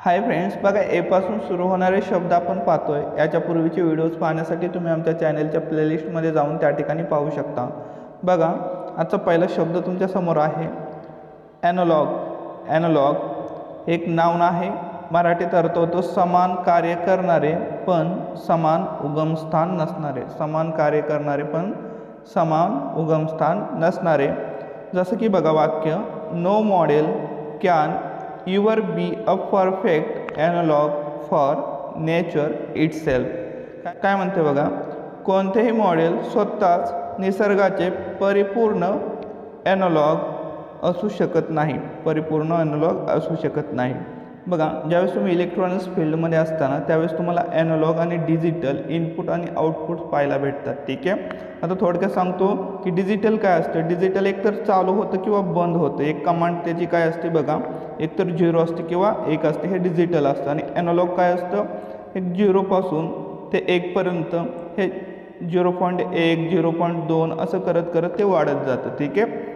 Hi friends बघा एपासून सुरू होणारे शब्द आपण पाहतो याच्या पूर्वीचे व्हिडिओज पाहण्यासाठी तुम्ही आमच्या चॅनेलच्या प्लेलिस्टमध्ये जाऊन त्या ठिकाणी पाहू शकता. बघा आजचा पहिला शब्द तुमच्यासमोर आहे. ॲनोलॉग ॲनोलॉग एक नावन आहे. मराठीत अर्थ होतो समान कार्य करणारे पण समान उगमस्थान नसणारे. समान कार्य करणारे पण समान उगमस्थान नसणारे. जसं की बघा वाक्य no model can your be a perfect analogue for nature itself काय म्हणते बघा? कोणतेही मॉडेल स्वतःच निसर्गाचे परिपूर्ण ॲनॉलॉग असू शकत नाही. परिपूर्ण ॲनॉलॉग असू शकत नाही. बघा ज्यावेळेस तुम्ही इलेक्ट्रॉनिक्स फील्डमध्ये असताना त्यावेळेस तुम्हाला ॲनॉलॉग आणि डिजिटल इनपुट आणि आउटपुट पाहायला भेटतात ठीक आहे? आता थोडक्यात सांगतो की डिजिटल काय असतं? डिजिटल एकतर चालू होतं किंवा बंद होतं. एक कमांड त्याची काय असते बघा? एकतर झिरो असते किंवा एक असते हे डिजिटल असतं. आणि ॲनॉलॉग काय असतं? एक झिरोपासून ते एकपर्यंत हे झिरो पॉईंट एक झिरो पॉईंट दोन असं करत करत ते वाढत जातं ठीक आहे?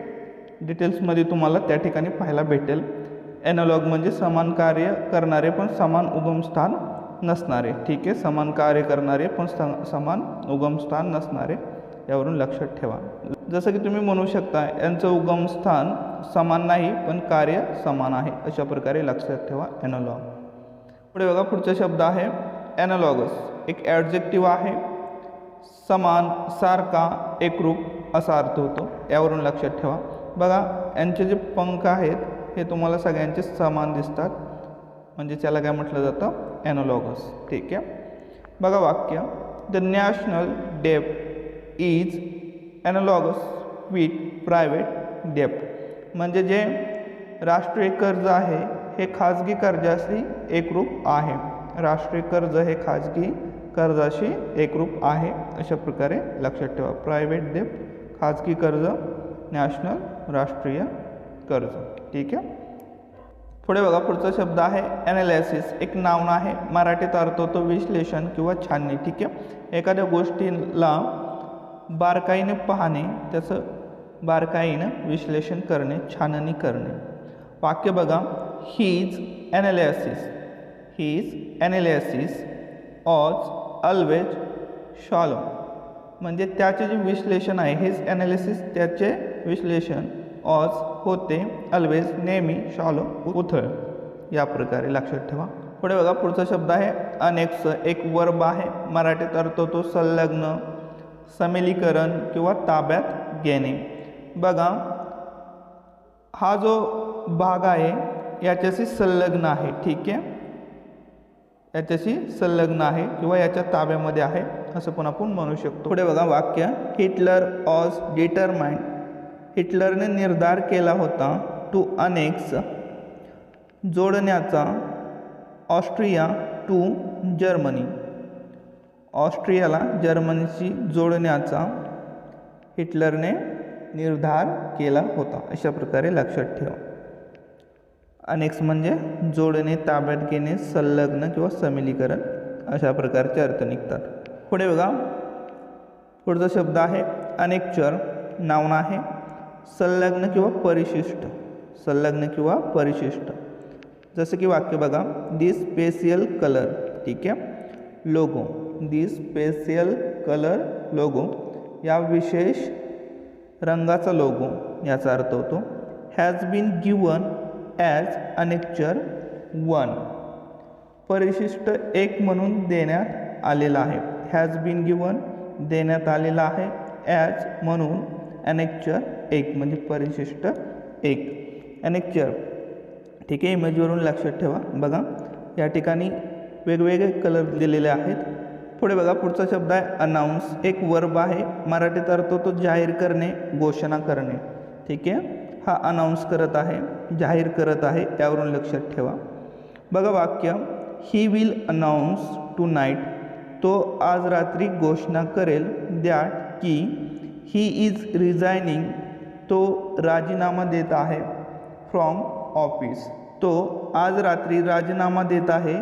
डिटेल्समध्ये तुम्हाला त्या ठिकाणी पाहायला भेटेल. ॲनॉलॉग म्हणजे समान कार्य करणारे पण समान उगमस्थान नसणारे. ठीक आहे? समान कार्य करणारे पण समान उगमस्थान नसणारे. यावरून लक्षात ठेवा. जसं की तुम्ही म्हणू शकता यांचं उगमस्थान समान नाही पण कार्य समान आहे. अशा प्रकारे लक्षात ठेवा ॲनॉलॉग पुढे बघा पुढचा शब्द आहे ॲनॉलॉगस एक ॲडजेक्टिव्ह आहे. समान सारखा एकरूप असा अर्थ होतो. यावरून लक्षात ठेवा. बघा यांचे जे पंख आहेत हे तुम्हाला सगळ्यांचे समान दिसतात. म्हणजे त्याला काय म्हटलं जातं? ॲनोलॉगस ठीक आहे? बघा वाक्य. The national debt is analogous with private debt म्हणजे जे राष्ट्रीय कर्ज आहे हे खाजगी कर्जाशी एकरूप आहे. राष्ट्रीय कर्ज हे खाजगी कर्जाशी एकरूप आहे. अशा प्रकारे लक्षात ठेवा. प्रायव्हेट डेप खाजगी कर्ज नॅशनल राष्ट्रीय कर्ज. ठीक आहे? पुढे बघा पुढचा शब्द आहे ॲनालिसिस एक नाऊन आहे मराठीत अर्थ होतो विश्लेषण किंवा छाननी. ठीक आहे? एखाद्या गोष्टीला बारकाईने पाहणे त्याचं बारकाईनं विश्लेषण करणे छाननी करणे. वाक्य बघा his analysis his analysis was always shallow म्हणजे त्याचे जे विश्लेषण आहे हेच ॲनालिसिस त्याचे विश्लेषण ऑज होते ऑलवेज नेहमी शॉलो उथळ. या प्रकारे लक्षात ठेवा. पुढे बघा पुढचा शब्द आहे अनेक्स एक वर्ब आहे मराठीत अर्थ होतो संलग्न समिलीकरण किंवा ताब्यात घेणे. बघा हा जो भाग आहे याच्याशी संलग्न आहे ठीक आहे? याच्याशी संलग्न आहे किंवा याच्या ताब्यामध्ये आहे असं पण आपण म्हणू शकतो. पुढे बघा वाक्य हिटलर ऑज डिटरमाइंड हिटलरने निर्धार केला होता टू अनेक्स जोडण्याचा ऑस्ट्रिया टू जर्मनी. ऑस्ट्रियाला जर्मनीशी जोडण्याचा हिटलरने निर्धार केला होता. अशा प्रकारे लक्षात ठेवा. अनेक्स म्हणजे जोडणे ताब्यात घेणे संलग्न किंवा समिलीकरण अशा प्रकारचे अर्थ निघतात. पुढे बघा. पुढचा शब्द आहे अनेकचर. नावना आहे संलग्न किंवा परिशिष्ट संलग्न किंवा परिशिष्ट. जसं की वाक्य बघा दी स्पेशियल कलर ठीक आहे? Logo the special colour logo या विशेष रंगाचा लोगो याचा अर्थ होतो has been given as annexure one परिशिष्ट एक म्हणून देण्यात आलेला आहे. हॅज बीन गिवन देण्यात आलेला आहे. ॲज म्हणून ॲनेक्चर एक म्हणजे परिशिष्ट एक. ॲनेक्चर ठीक आहे इमेजवरून लक्षात ठेवा. बघा या ठिकाणी वेगवेगळे कलर दिलेले आहेत. पुढे बघा पुढचा शब्द आहे अनाऊन्स एक वर्ब आहे मराठीत अर्थ तो जाहीर करणे घोषणा करणे. ठीक आहे हा अनाऊन्स करत आहे जाहीर करत आहे त्यावरून लक्षात ठेवा. बघा वाक्य he will announce tonight तो आज रात्री घोषणा करेल दॅट की ही इज रिझायनिंग तो राजीनामा देत आहे. फ्रॉम ऑफिस तो आज रात्री राजीनामा देत आहे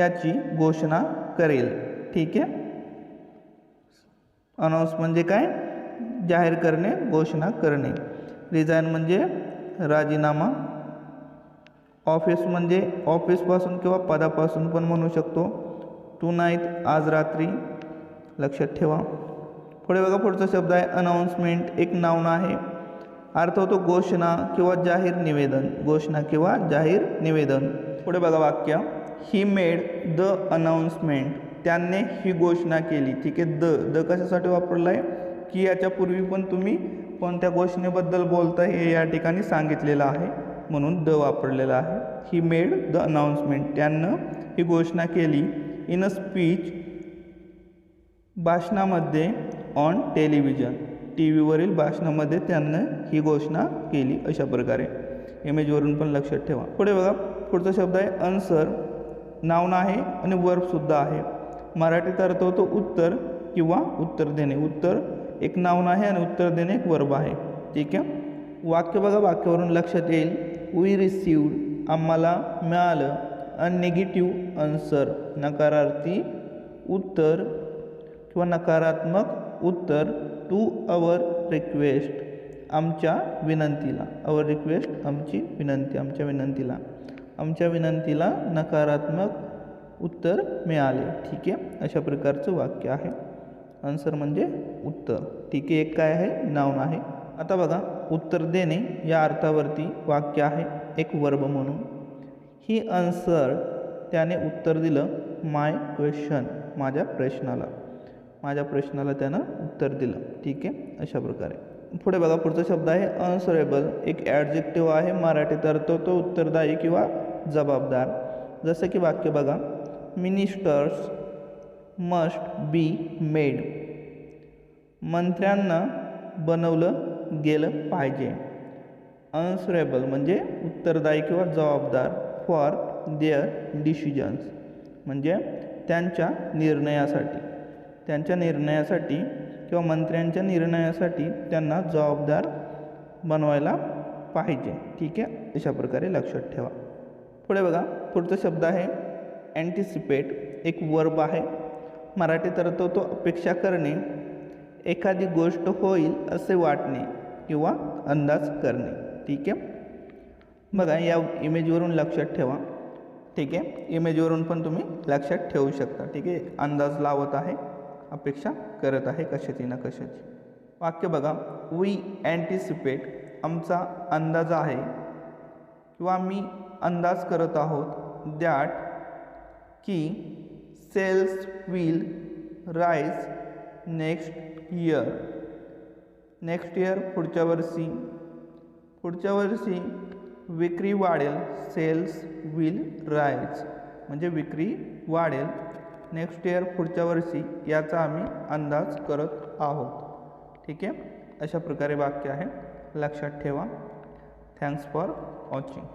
याची घोषणा करेल. ठीक आहे? अनाऊन्स म्हणजे काय? जाहीर करणे घोषणा करणे. रिझाईन म्हणजे राजीनामा. ऑफिस म्हणजे ऑफिसपासून किंवा पदापासून पण म्हणू शकतो. टू नाईट आज रात्री लक्षात ठेवा. पुढे बघा पुढचा शब्द आहे अनाऊन्समेंट एक नाऊन आहे. अर्थ होतो घोषणा किंवा जाहीर निवेदन. घोषणा किंवा जाहीर निवेदन. पुढे बघा वाक्य. ही मेड द अनाऊन्समेंट त्यांनी ही घोषणा केली. ठीक आहे द द कशासाठी वापरला आहे की याच्यापूर्वी पण तुम्ही कोणत्या घोषणेबद्दल बोलताय हे या ठिकाणी सांगितलेलं आहे. म्हणून द वापरलेलं आहे. ही मेड द अनाऊन्समेंट त्यानं ही घोषणा केली. इन अ स्पीच भाषणामध्ये ऑन टेलिव्हिजन टी व्हीवरील भाषणामध्ये त्यांनी ही घोषणा केली अशा प्रकारे. इमेजवरून पण लक्षात ठेवा. पुढे बघा पुढचा शब्द आहे अन्सर नाऊन आहे आणि वर्बसुद्धा आहे. मराठीत अर्थ होतो उत्तर किंवा उत्तर देणे. उत्तर एक नाऊन आहे आणि उत्तर देणे एक वर्ब आहे. ठीक आहे? वाक्य बघा वाक्यावरून लक्षात येईल. वी रिसिव्ड आम्हाला मिळालं. आणि निगेटिव्ह आन्सर नकारार्थी उत्तर किंवा नकारात्मक उत्तर टू अवर रिक्वेस्ट आमच्या विनंतीला अवर रिक्वेस्ट आमची विनंती आमच्या विनंतीला. आमच्या विनंतीला नकारात्मक उत्तर मिळाले. ठीक आहे? अशा प्रकारचं वाक्य आहे. आन्सर म्हणजे उत्तर. ठीक आहे? एक काय आहे? नाऊन आहे. आता बघा. उत्तर देणे या अर्थावरती वाक्य आहे. एक वर्ब म्हणून. ही आन्सर त्याने उत्तर दिलं माय क्वेश्चन माझ्या प्रश्नाला. माझ्या प्रश्नाला त्यानं उत्तर दिलं. ठीक आहे? अशा प्रकारे. पुढे बघा पुढचा शब्द आहे अनसरेबल एक ॲडजेक्टिव्ह आहे मराठीत अर्थ तो उत्तरदायी किंवा जबाबदार. जसं की वाक्य बघा मिनिस्टर्स मस्ट बी मेड मंत्र्यांना बनवलं गेलं पाहिजे. अनसरेबल म्हणजे उत्तरदायी किंवा जबाबदार फॉर देअर डिसिजन्स म्हणजे त्यांच्या निर्णयासाठी. त्यांच्या निर्णयासाठी किंवा मंत्र्यांच्या निर्णयासाठी त्यांना जबाबदार बनवायला पाहिजे. ठीक आहे? अशा प्रकारे लक्षात ठेवा. पुढे बघा. पुढचा शब्द आहे अँटिसिपेट एक वर्ब आहे. मराठीत अर्थ तो अपेक्षा करणे. एखादी गोष्ट होईल असे वाटणे किंवा अंदाज करणे. ठीक आहे? बघा या इमेजवरून लक्षात ठेवा. ठीक आहे? इमेजवरून पण तुम्ही लक्षात ठेवू शकता. ठीक आहे? अंदाज लावत आहे. अपेक्षा करत आहे कशाची ना कशाची. वाक्य बघा वी अँटिसिपेट आमचा अंदाज आहे किंवा आम्ही अंदाज करत आहोत दॅट की sales will rise next year. Next year पुढच्या वर्षी. पुढच्या वर्षी विक्री वाढेल सेल्स विल राईज म्हणजे विक्री वाढेल. नेक्स्ट इयर पुढच्या वर्षी याचा आम्ही अंदाज करत आहोत. ठीक आहे? अशा प्रकारे वाक्य आहे. लक्षात ठेवा. Thanks for watching